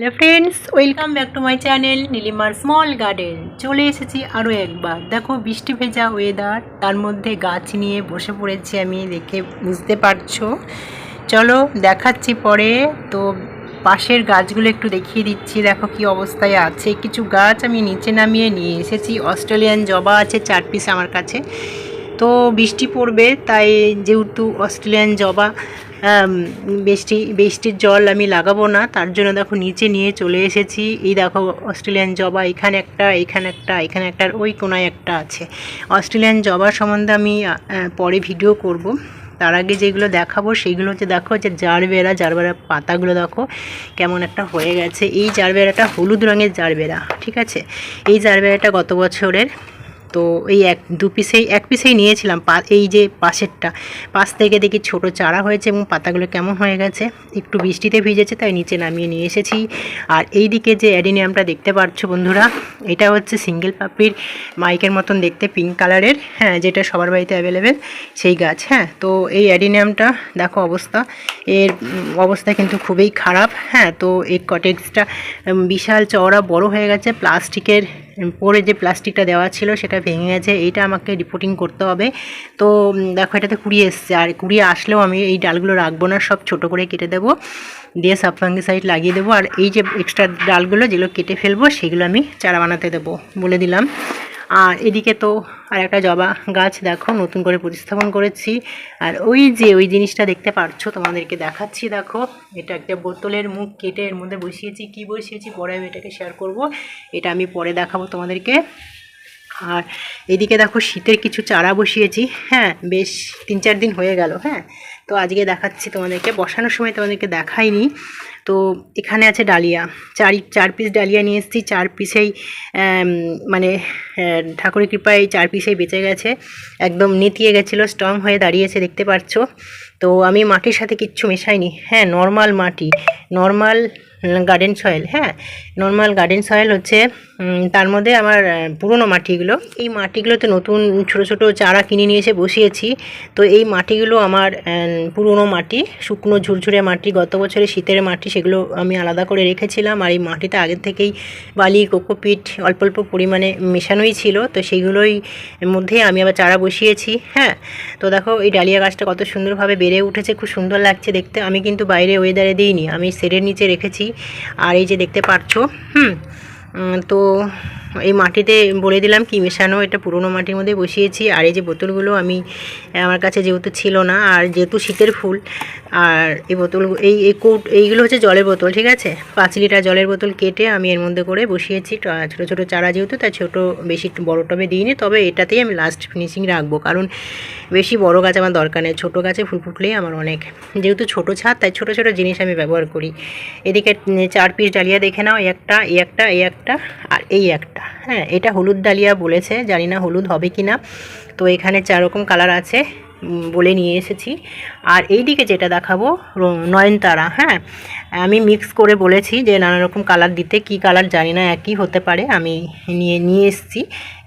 Hello friends welcome back to my channel নীলিমার small garden চলে এসেছি আরও একবার। দেখো, বৃষ্টি ভেজা ওয়েদার তার মধ্যে গাছ নিয়ে বসে পড়েছি আমি, দেখে বুঝতে পারছ। চলো, দেখাচ্ছি পরে। তো পাশের গাছগুলো একটু দেখিয়ে দিচ্ছি, দেখো কি অবস্থায় আছে। কিছু গাছ আমি নিচে নামিয়ে নিয়ে এসেছি। অস্ট্রেলিয়ান জবা আছে, চার পিস আমার কাছে। তো বৃষ্টি পড়বে, তাই যেহেতু অস্ট্রেলিয়ান জবা বৃষ্টি, বৃষ্টির জল আমি লাগাবো না, তার জন্য দেখো নিচে নিয়ে চলে এসেছি। এই দেখো অস্ট্রেলিয়ান জবা, এখানে একটা এখানে একটা এখানে একটা ওই কোনায় একটা আছে। অস্ট্রেলিয়ান জবা সম্বন্ধে আমি পরে ভিডিও করব। তার আগে যেগুলো দেখাবো সেইগুলো হচ্ছে দেখো, যে জারবেরা জারবেরা পাতাগুলো দেখো কেমন একটা হয়ে গেছে। এই জারবেরাটা হলুদ রঙের জারবেরা, ঠিক আছে? এই জারবেরাটা গত বছরের তো এই এক দু পিসেই এক পিসেই নিয়েছিলাম পা এই যে পাশেরটা। পাশ থেকে দেখি ছোট চারা হয়েছে এবং পাতাগুলো কেমন হয়ে গেছে। একটু বৃষ্টিতে ভিজেছে তাই নিচে নামিয়ে নিয়ে এসেছি। আর এই দিকে যে অ্যাডিনিয়ামটা দেখতে পাচ্ছ বন্ধুরা এটা হচ্ছে সিঙ্গেল পাপড়ির মাইকের মতন দেখতে পিঙ্ক কালারের হ্যাঁ যেটা সবার বাড়িতে অ্যাভেলেবেল সেই গাছ হ্যাঁ। তো এই অ্যাডিনিয়ামটা দেখো অবস্থা এর অবস্থা কিন্তু খুবই খারাপ হ্যাঁ। তো এই উম, বিশাল চওড়া বড় হয়ে গেছে প্লাস্টিকের পরে যে প্লাস্টিকটা দেওয়া ছিল সেটা ভেঙে গেছে, এইটা আমাকে রিপোর্টিং করতে হবে। তো দেখো, এটাতে কুড়িয়ে এসছে। আর কুড়িয়ে আসলেও আমি এই ডালগুলো রাখব না, সব ছোট করে কেটে দেবো। দিয়ে সাইড লাগিয়ে দেবো। আর এই যে এক্সট্রা ডালগুলো, যেগুলো কেটে ফেলব, সেগুলো আমি চারা বানাতে দেবো বলে দিলাম। আর এদিকে তো আর একটা জবা গাছ দেখো, নতুন করে প্রতিস্থাপন করেছি। আর ওই যে ওই জিনিসটা দেখতে পাচ্ছ তোমাদেরকে দেখাচ্ছি, দেখো। এটা একটা বোতলের মুখ কেটে এর মধ্যে বসিয়েছি। কি বসিয়েছি? পরে আমি এটাকে শেয়ার করব। এটা আমি পরে দেখাবো তোমাদেরকে। আর এদিকে দেখো শীতের কিছু চারা বসিয়েছি। হ্যাঁ বেশ তিন চার দিন হয়ে গেল হ্যাঁ। তো আজকে দেখাচ্ছি তোমাদেরকে। বসানোর সময় তোমাদেরকে দেখাইনি। তো এখানে আছে ডালিয়া। চারি, চার পিস ডালিয়া নিয়ে এসেছি। চার পিসেই মানে ঠাকুরের কৃপায় চার পিসেই বেঁচে গেছে। একদম নেতিয়ে গেছিল, স্ট্রং হয়ে দাঁড়িয়েছে, দেখতে পাচ্ছ। তো আমি মাটির সাথে কিচ্ছু মেশাইনি। হ্যাঁ নর্মাল মাটি। নর্মাল গার্ডেন সয়েল হ্যাঁ। নর্মাল গার্ডেন সয়েল হচ্ছে তার মধ্যে আমার পুরনো মাটিগুলো। এই মাটিগুলোতে নতুন ছোট ছোট চারা কিনে নিয়ে এসে বসিয়েছি। তো এই মাটিগুলো আমার পুরনো মাটি, শুকনো ঝুরঝুরে মাটি, গত বছরে শীতের মাটি, সেগুলো আমি আলাদা করে রেখেছিলাম। আর এই মাটিতে আগের থেকেই বালি, কোকোপিট অল্প অল্প পরিমাণে মেশানোই ছিল। তো সেইগুলোই মধ্যে আমি আবার চারা বসিয়েছি হ্যাঁ। তো দেখো, এই ডালিয়া গাছটা কত সুন্দরভাবে বেড়ে উঠেছে, খুব সুন্দর লাগছে দেখতে। আমি কিন্তু বাইরে ওয়েদারে দিইনি, আমি শেডের নিচে রেখেছি। আর এই যে দেখতে পাচ্ছো হুম তো এই মাটিতে বলে দিলাম কি মেশানো, এটা পুরনো মাটির মধ্যে বসিয়েছি। আর এই যে বোতলগুলো আমি, আমার কাছে যেহেতু ছিল না, আর যেহেতু শীতের ফুল আর এই বোতল এই এই কোট, এইগুলো হচ্ছে জলের বোতল, ঠিক আছে? পাঁচ লিটার জলের বোতল কেটে আমি এর মধ্যে করে বসিয়েছি। ছোটো ছোটো চারা যেহেতু, তাই ছোটো বেশি বড় টবে দিইনি। তবে এটাতেই আমি লাস্ট ফিনিশিং রাখব। কারণ বেশি বড় গাছ আমার দরকার নেই। ছোটো গাছে ফুল ফুটলেই আমার অনেক। যেহেতু ছোটো ছাদ, তাই ছোটো ছোটো জিনিস আমি ব্যবহার করি। এদিকে চার পিস ডালিয়া দেখে নাও। একটা, এই একটা এই একটা, আর এই একটা। হ্যাঁ এটা হলুদ ডালিয়া বলেছে। জানি না হলুদ হবে কি না তো এখানে চার রকম কালার আছে। বলে নিয়ে এসেছি। আর এই দিকে যেটা দেখাবো নয়নতারা হ্যাঁ? আমি মিক্স করে বলেছি যে নানা রকম কালার দিতে, কি কালার জানি না, একই হতে পারে, আমি নিয়ে নিয়ে এসেছি।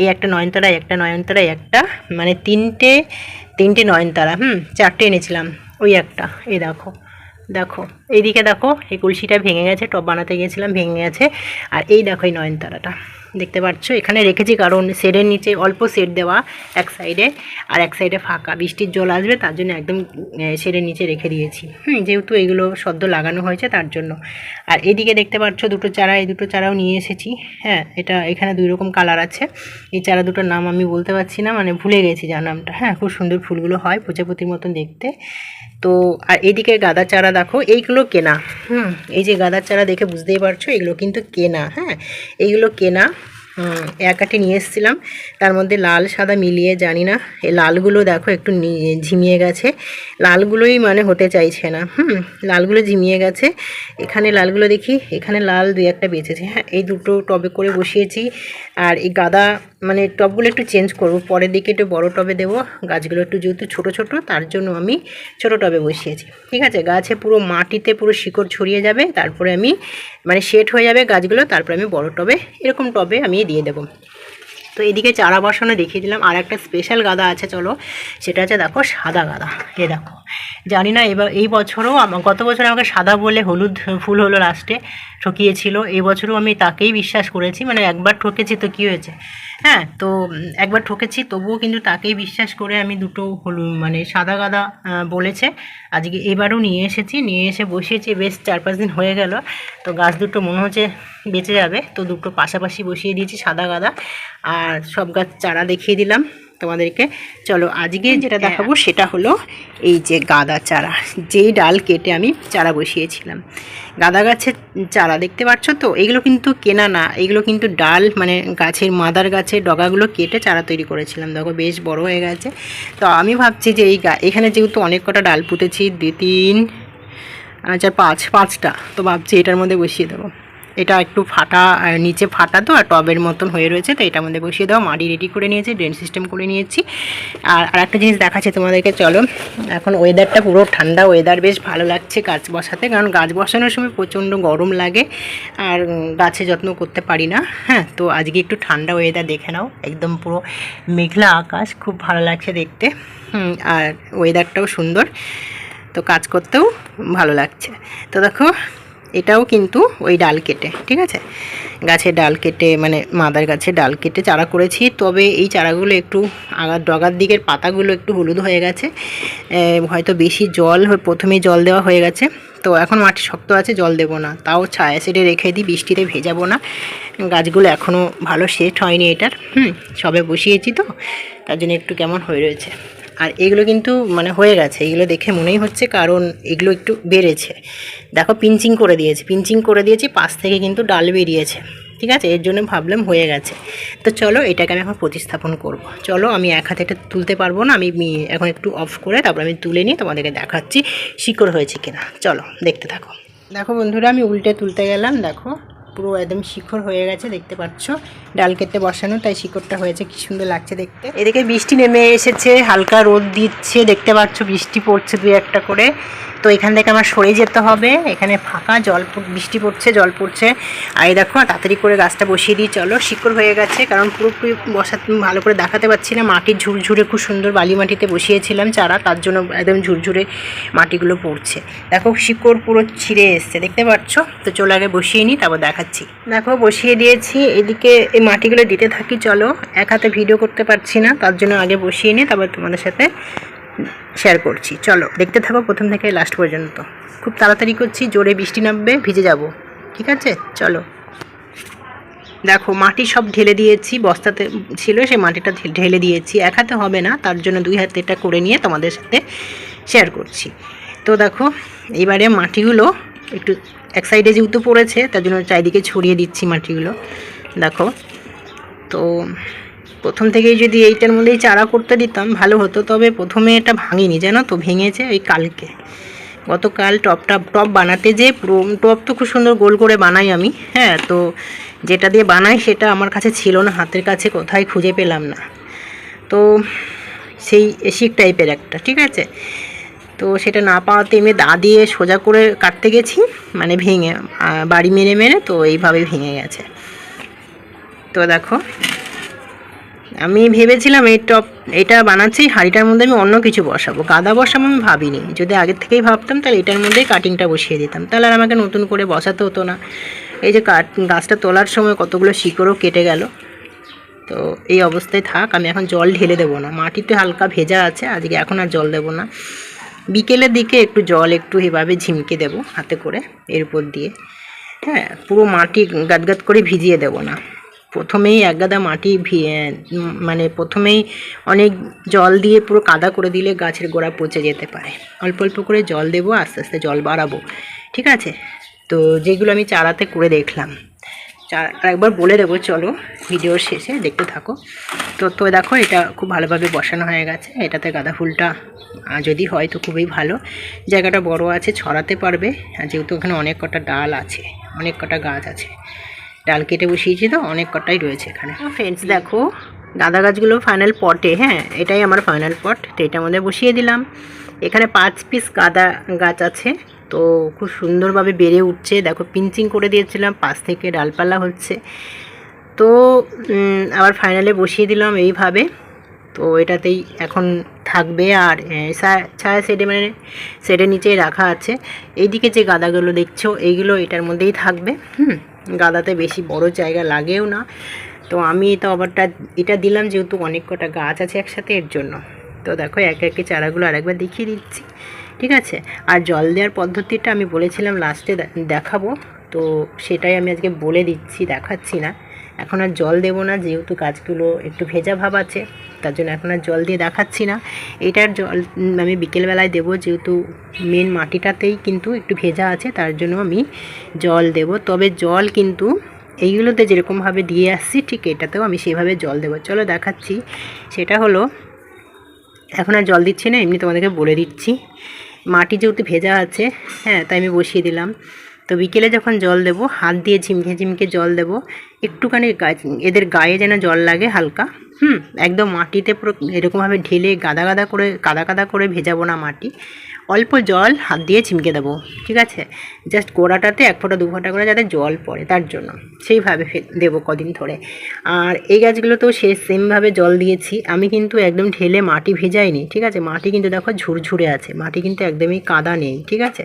এই একটা নয়নতারা একটা নয়নতারা একটা মানে তিনটে তিনটে নয়নতারা, হুম? চারটে এনেছিলাম, ওই একটা, এই দেখো দেখো, এইদিকে দেখো, এই কলসিটা ভেঙে গেছে, টব বানাতে গিয়েছিলাম, ভেঙে গেছে, আর এই দেখো এই নয়নতারাটা। দেখতে পাচ্ছ? এখানে রেখেছি কারণ শেডের নিচে অল্প শেড দেওয়া এক সাইডে, আর এক সাইডে ফাঁকা। বৃষ্টির জল আসবে, তার জন্য একদম শেডের নিচে রেখে দিয়েছি। হুম, যেহেতু এগুলো সদ্য লাগানো হয়েছে, তার জন্য। আর এদিকে দেখতে পাচ্ছ, দুটো চারা, এই দুটো চারাও নিয়ে এসেছি। হ্যাঁ এটা এখানে দুই রকম কালার আছে। এই চারা দুটোর নাম আমি বলতে পারছি না মানে ভুলে গেছি যার নামটা। হ্যাঁ খুব সুন্দর ফুলগুলো হয় প্রজাপতির মতন দেখতে। তো, আর এদিকে গাঁদা চারা দেখো, এইগুলো কেনা। হুম, এই যে গাঁদার চারা দেখে বুঝতেই পারছ, এগুলো কিন্তু কেনা। হ্যাঁ এইগুলো কেনা। হুম, এক নিয়ে এসেছিলাম। তার মধ্যে লাল সাদা মিলিয়ে জানি না এই লালগুলো দেখো একটু ঝিমিয়ে গেছে। লালগুলোই মানে হতে চাইছে না। হুম লালগুলো ঝিমিয়ে গেছে। এখানে লালগুলো দেখি এখানে লাল দুই একটা বেঁচেছে। হ্যাঁ এই দুটো টবে করে বসিয়েছি। আর এই গাদা মানে টবগুলো একটু চেঞ্জ করব। পরের দিকে একটু বড় টবে দেবো। গাছগুলো একটু যেহেতু ছোট ছোট তার জন্য আমি ছোট টবে বসিয়েছি। ঠিক আছে? গাছে পুরো মাটিতে পুরো শিকড় ছড়িয়ে যাবে। তারপরে আমি মানে সেট হয়ে যাবে গাছগুলো। তারপরে আমি বড় টবে এরকম টবে আমি দিয়ে দেবো। তো এদিকে চারা বসানো দেখিয়ে দিলাম, আর একটা স্পেশাল গাদা আছে, চলো। সেটা হচ্ছে দেখো সাদা গাদা, এ দেখো। জানি না এবার এই বছরও আমার গত বছর আমাকে সাদা বলে হলুদ ফুল হলো লাস্টে ঠকিয়েছিল। এই বছরও আমি তাকেই বিশ্বাস করেছি মানে একবার ঠকেছি তো কী হয়েছে? হ্যাঁ তো একবার ঠকেছি, তবুও কিন্তু তাকেই বিশ্বাস করে আমি দুটো হলু মানে সাদা গাদা বলেছে। আজকে এবারও নিয়ে এসেছি, নিয়ে এসে বসিয়েছি, বেশ চার পাঁচ দিন হয়ে গেল। তো গাছ দুটো মনে হচ্ছে বেঁচে যাবে। তো দুটো পাশাপাশি বসিয়ে দিয়েছি সাদা গাদা। আর সব গাছ চারা দেখিয়ে দিলাম তোমাদেরকে। চলো আজকে যেটা দেখাবো সেটা হলো এই যে গাদা চারা। যেই ডাল কেটে আমি চারা বসিয়েছিলাম। গাদা গাছের চারা দেখতে পাচ্ছ তো? এগুলো কিন্তু কেনা না। এগুলো কিন্তু ডাল মানে গাছের মাদার গাছের ডগাগুলো কেটে চারা তৈরি করেছিলাম। দেখো বেশ বড় হয়ে গেছে। তো আমি ভাবছি যে এই গা- এখানে যেহেতু অনেক কটা ডাল পুঁতেছি দুই তিন আর চার পাঁচ পাঁচটা তো ভাবছি এটার মধ্যে বসিয়ে দেবো। এটা একটু ফাটা আর নিচে ফাটা তো, আর টবের মতন হয়ে রয়েছে, তো এটার মধ্যে বসিয়ে দেওয়া মাটি রেডি করে নিয়েছি ড্রেন সিস্টেম করে নিয়েছি। আর আরেকটা জিনিস দেখাচ্ছে তোমাদেরকে, চলো। এখন ওয়েদারটা পুরো ঠান্ডা ওয়েদার বেশ ভালো লাগছে গাছ বসাতে, কারণ গাছ বসানোর সময় প্রচণ্ড গরম লাগে, আর গাছে যত্ন করতে পারি না হ্যাঁ? তো আজকে একটু ঠান্ডা ওয়েদার দেখে নাও, একদম পুরো মেঘলা আকাশ, খুব ভালো লাগছে দেখতে। আর ওয়েদারটাও সুন্দর, তো কাজ করতেও ভালো লাগছে। তো দেখো এটাও কিন্তু ওই ডাল কেটে, ঠিক আছে? গাছে ডাল কেটে মানে মাদার গাছে ডাল কেটে চারা করেছি। তবে এই চারাগুলো একটু আগার ডগার দিকের পাতাগুলো একটু হলুদ হয়ে গেছে। হয়তো বেশি জল প্রথমেই জল দেওয়া হয়ে গেছে। তো এখন মাটি শক্ত আছে, জল দেবো না। তাও ছায়া সেটে রেখে দিই, বৃষ্টিতে ভেজাবো না। গাছগুলো এখনও ভালো সেট হয়নি এটার, হুম? সবে বসিয়েছি তো, তার জন্য একটু কেমন হয়ে রয়েছে। আর এগুলো কিন্তু মানে হয়ে গেছে। এগুলো দেখে মনেই হচ্ছে কারণ এগুলো একটু বেড়েছে। দেখো, পিঞ্চিং করে দিয়েছে। পিঞ্চিং করে দিয়েছি, পাশ থেকে কিন্তু ডাল বেরিয়েছে। ঠিক আছে? এর জন্য ভাবলাম হয়ে গেছে। তো চলো, এটাকে আমি এখন প্রতিস্থাপন করব। চলো, আমি এক হাতে এটা তুলতে পারব না। আমি এখন একটু অফ করে তারপর আমি তুলে নিয়ে তোমাদেরকে দেখাচ্ছি শিকড় হয়েছে কিনা। চলো, দেখতে থাকো। দেখো বন্ধুরা, আমি উল্টে তুলতে গেলাম। দেখো পুরো একদম শিখর হয়ে গেছে, দেখতে পাচ্ছ। ডাল কেটে বসানো, তাই শিকড়টা হয়েছে, কি সুন্দর লাগছে দেখতে। এদিকে বৃষ্টি নেমে এসেছে, হালকা রোদ দিচ্ছে, দেখতে পাচ্ছ বৃষ্টি পড়ছে দুই একটা করে। তো এখান থেকে আমার সরে যেতে হবে, এখানে ফাঁকা জল বৃষ্টি পড়ছে, জল পড়ছে। আর দেখো তাড়াতাড়ি করে গাছটা বসিয়ে দিই, চলো। শিকড় হয়ে গেছে, কারণ পুরোপুরি বসাতে ভালো করে দেখাতে পারছি না মাটির ঝুরঝুরে খুব সুন্দর বালি মাটিতে বসিয়েছিলাম চারা, তার জন্য একদম ঝুরঝুরে মাটিগুলো পড়ছে। দেখো শিকড় পুরো ছিঁড়ে এসছে, দেখতে পাচ্ছ? তো চলো আগে বসিয়ে নিই, তারপর দেখাচ্ছি। দেখো, বসিয়ে দিয়েছি। এদিকে এই মাটিগুলো দিতে থাকি, চলো। এক হাতে ভিডিও করতে পারছি না, তার জন্য আগে বসিয়ে নিই তারপর তোমাদের সাথে শেয়ার করছি। চলো, দেখতে থাকো প্রথম থেকে লাস্ট পর্যন্ত। খুব তাড়াতাড়ি করছি, জোরে বৃষ্টি নামবে, ভিজে যাব। ঠিক আছে? চলো। দেখো, মাটি সব ঢেলে দিয়েছি, বস্তাতে ছিল সেই মাটিটা ঢেলে দিয়েছি। এক হাতে হবে না, তার জন্য দুই হাতে এটা করে নিয়ে তোমাদের সাথে শেয়ার করছি। তো দেখো, এবারে মাটিগুলো একটু এক সাইডে যেহেতু পড়েছে, তার জন্য চারিদিকে ছড়িয়ে দিচ্ছি মাটিগুলো। দেখো, তো প্রথম থেকেই যদি এইটার মধ্যেই চারা করতে দিতাম, ভালো হতো। তবে প্রথমে এটা ভাঙিনি, জানো তো? ভেঙেছে ওই কালকে। গতকাল টপটা টপ বানাতে যে টপ তো খুব সুন্দর গোল করে বানাই আমি হ্যাঁ? তো যেটা দিয়ে বানাই সেটা আমার কাছে ছিল না, হাতের কাছে কোথায় খুঁজে পেলাম না। তো সেই এসিক টাইপের একটা, ঠিক আছে? তো সেটা না পাওয়াতে এমনি দা দিয়ে সোজা করে কাটতে গেছি মানে ভেঙে বাড়ি মেরে মেরে তো এইভাবে ভেঙে গেছে। তো দেখো, আমি ভেবেছিলাম এই টপ, এটা বানাচ্ছি, হাঁড়িটার মধ্যে আমি অন্য কিছু বসাবো। গাদা বসাবো আমি ভাবিনি। যদি আগের থেকেই ভাবতাম, তাহলে এটার মধ্যেই কাটিংটা বসিয়ে দিতাম। তাহলে আর আমাকে নতুন করে বসাতে হতো না। এই যে কাট গাছটা তোলার সময় কতগুলো শিকড়ও কেটে গেল। তো এই অবস্থায় থাক, আমি এখন জল ঢেলে দেবো না। মাটিতে হালকা ভেজা আছে, আজকে এখন আর জল দেবো না। বিকেলের দিকে একটু জল একটু এভাবে ঝিমকে দেবো হাতে করে এর উপর দিয়ে। হ্যাঁ পুরো মাটি গাদগাদ করে ভিজিয়ে দেবো না। প্রথমেই এক গাদা মাটি মানে প্রথমেই অনেক জল দিয়ে পুরো কাদা করে দিলে গাছের গোড়া পচে যেতে পারে। অল্প অল্প করে জল দেবো, আস্তে আস্তে জল বাড়াবো। ঠিক আছে? তো যেগুলো আমি চারাতে করে দেখলাম। চার একবার বলে দেবো, চলো ভিডিওর শেষে দেখতে থাকো। তো তো দেখো, এটা খুব ভালোভাবে বসানো হয়ে গেছে। এটাতে গাঁদা ফুলটা যদি হয় তো খুবই ভালো। জায়গাটা বড় আছে, ছড়াতে পারবে। আর যেহেতু ওখানে অনেক কটা ডাল আছে, অনেক কটা গাছ আছে। ডাল কেটে বসিয়েছি তো, অনেক কটাই রয়েছে এখানে। ফ্রেন্ডস দেখো, গাঁদা গাছগুলো ফাইনাল পটে হ্যাঁ এটাই আমার ফাইনাল পট তো এটার মধ্যে বসিয়ে দিলাম। এখানে পাঁচ পিস গাঁদা গাছ আছে। তো খুব সুন্দরভাবে বেড়ে উঠছে। দেখো পিঞ্চিং করে দিয়েছিলাম, পাশ থেকে ডালপালা হচ্ছে। তো আবার ফাইনালে বসিয়ে দিলাম এইভাবে। তো এটাতেই এখন থাকবে আর ছায়া সেটে মানে সেটের নিচেই রাখা আছে। এইদিকে যে গাদাগুলো দেখছ, এইগুলো এটার মধ্যেই থাকবে। হুম, গাদাতে বেশি বড় জায়গা লাগেও না। তো আমি তো আবারটা এটা দিলাম, যেহেতু অনেক কটা গাছ আছে একসাথে, এর জন্য। তো দেখো, একে একে চারাগুলো আরেকবার দেখিয়ে দিচ্ছি। ঠিক আছে? আর জল দেওয়ার পদ্ধতিটা আমি বলেছিলাম লাস্টে দেখাবো। তো সেটাই আমি আজকে বলে দিচ্ছি, দেখাচ্ছি না। এখন আর জল দেবো না, যেহেতু গাছগুলো একটু ভেজা ভাব আছে, তার জন্য এখন আর জল দিয়ে দেখাচ্ছি না। এটার জল আমি বিকেলবেলায় দেবো, যেহেতু মেন মাটিটাতেই কিন্তু একটু ভেজা আছে, তার জন্য আমি জল দেব। তবে জল কিন্তু এইগুলোতে যেরকমভাবে দিয়ে আসছি, ঠিক এটাতেও আমি সেভাবে জল দেবো। চলো দেখাচ্ছি। সেটা হলো, এখন আর জল দিচ্ছি না, এমনি তোমাদেরকে বলে দিচ্ছি। মাটি যেহেতু ভেজা আছে হ্যাঁ তাই আমি বসিয়ে দিলাম। তো বিকেলে যখন জল দেব, হাত দিয়ে ঝিমকে ঝিমকে জল দেব, একটুখানি এদের গায়ে যেন জল লাগে হালকা, হুম, একদম মাটিতে পুরো এরকমভাবে ঢেলে গাদা গাদা করে কাদা কাদা করে ভেজাবো না মাটি। অল্প জল হাত দিয়ে ছিমকে দেবো, ঠিক আছে? জাস্ট গোড়াটাতে এক ফোঁটা, দু ফোঁটা করে যাতে জল পড়ে, তার জন্য। সেইভাবে দেবো কদিন ধরে। আর এই গাছগুলোতেও সে সেমভাবে জল দিয়েছি। আমি কিন্তু একদম ঢেলে মাটি ভেজাইনি, ঠিক আছে? মাটি কিন্তু দেখো ঝুরঝুরে আছে, মাটি কিন্তু একদমই কাদা নেই, ঠিক আছে?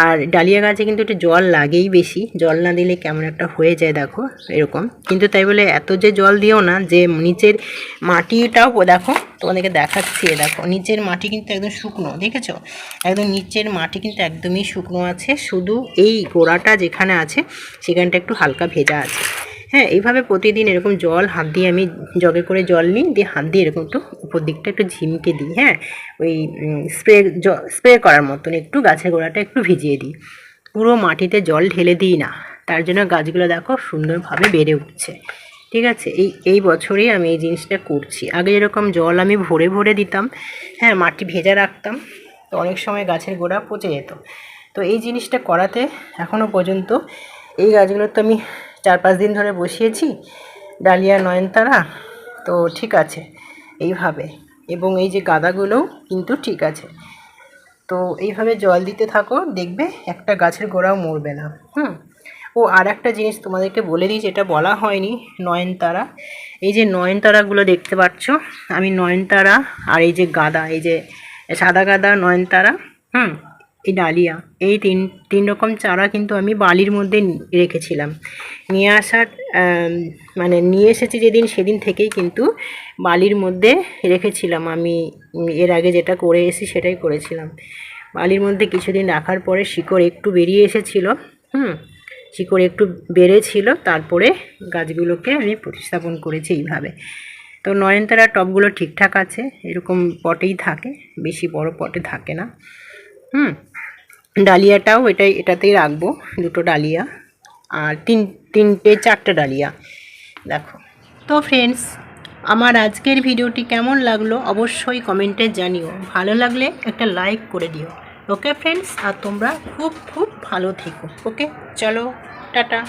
আর ডালিয়া গাছে কিন্তু একটু জল লাগেই বেশি। জল না দিলে কেমন একটা হয়ে যায়, দেখো, এরকম। কিন্তু তাই বলে এত যে জল দিও না, যে নিচের মাটিটাও, দেখো, তোমাদেরকে দেখাচ্ছি দেখো, নিচের মাটি কিন্তু একদম শুকনো, দেখেছ? একদম নিচের মাটি কিন্তু একদমই শুকনো আছে। শুধু এই গোড়াটা যেখানে আছে, সেখানটা একটু হালকা ভেজা আছে। হ্যাঁ এইভাবে প্রতিদিন এরকম জল, হাত দিয়ে আমি জগে করে জল নিই, দিয়ে হাত দিয়ে এরকম একটু উপর দিকটা একটু ঝিমকে দিই হ্যাঁ? ওই স্প্রে স্প্রে করার মতন একটু গাছের গোড়াটা একটু ভিজিয়ে দিই। পুরো মাটিতে জল ঢেলে দিই না। তার জন্য গাছগুলো দেখো সুন্দরভাবে বেড়ে উঠছে। ঠিক আছে? এই এই বছরেই আমি এই জিনিসটা করছি। আগে যেরকম জল আমি ভরে ভরে দিতাম হ্যাঁ মাটি ভেজা রাখতাম। তো অনেক সময় গাছের গোড়া পচে যেত। তো এই জিনিসটা করাতে এখনও পর্যন্ত এই গাছগুলো তো আমি চার পাঁচ দিন ধরে বসিয়েছি। ডালিয়া, নয়নতারা, তো ঠিক আছে, এইভাবে। এবং এই যে গাদাগুলোও কিন্তু ঠিক আছে। তো এইভাবে জল দিতে থাকো, দেখবে একটা গাছের গোড়াও মরবে না। হুম? ও আর একটা জিনিস তোমাদেরকে বলে দিই, যেটা বলা হয়নি, নয়নতারা। এই যে নয়নতারাগুলো দেখতে পাচ্ছ, আমি নয়নতারা আর এই যে গাদা, এই যে সাদা গাদা, নয়নতারা, হুম, এই ডালিয়া, এই তিন তিন রকম চারা কিন্তু আমি বালির মধ্যে রেখেছিলাম। নিয়ে আসার মানে নিয়ে এসেছি যেদিন সেদিন থেকেই কিন্তু বালির মধ্যে রেখেছিলাম আমি এর আগে যেটা করে এসেছি সেটাই করেছিলাম। বালির মধ্যে কিছুদিন রাখার পরে শিকড় একটু বেরিয়ে এসেছিল, হুম, শিকড় একটু বেড়েছিল, তারপরে গাছগুলোকে আমি প্রতিস্থাপন করেছি এইভাবে। তো নয়নতারা টপগুলো ঠিকঠাক আছে, এরকম পটেই থাকে, বেশি বড় পটে থাকে না। হুম, ডালিয়াটাও এটাই, এটাতেই রাখব, দুটো ডালিয়া। আর তিন, তিনটে, চারটে ডালিয়া, দেখো। তো ফ্রেন্ডস আমার আজকের ভিডিওটি কেমন লাগল অবশ্যই কমেন্টে জানিও। ভালো লাগলে একটা লাইক করে দিও। ওকে ফ্রেন্ডস আর তোমরা খুব খুব ভালো থেকো। ওকে চলো, টাটা।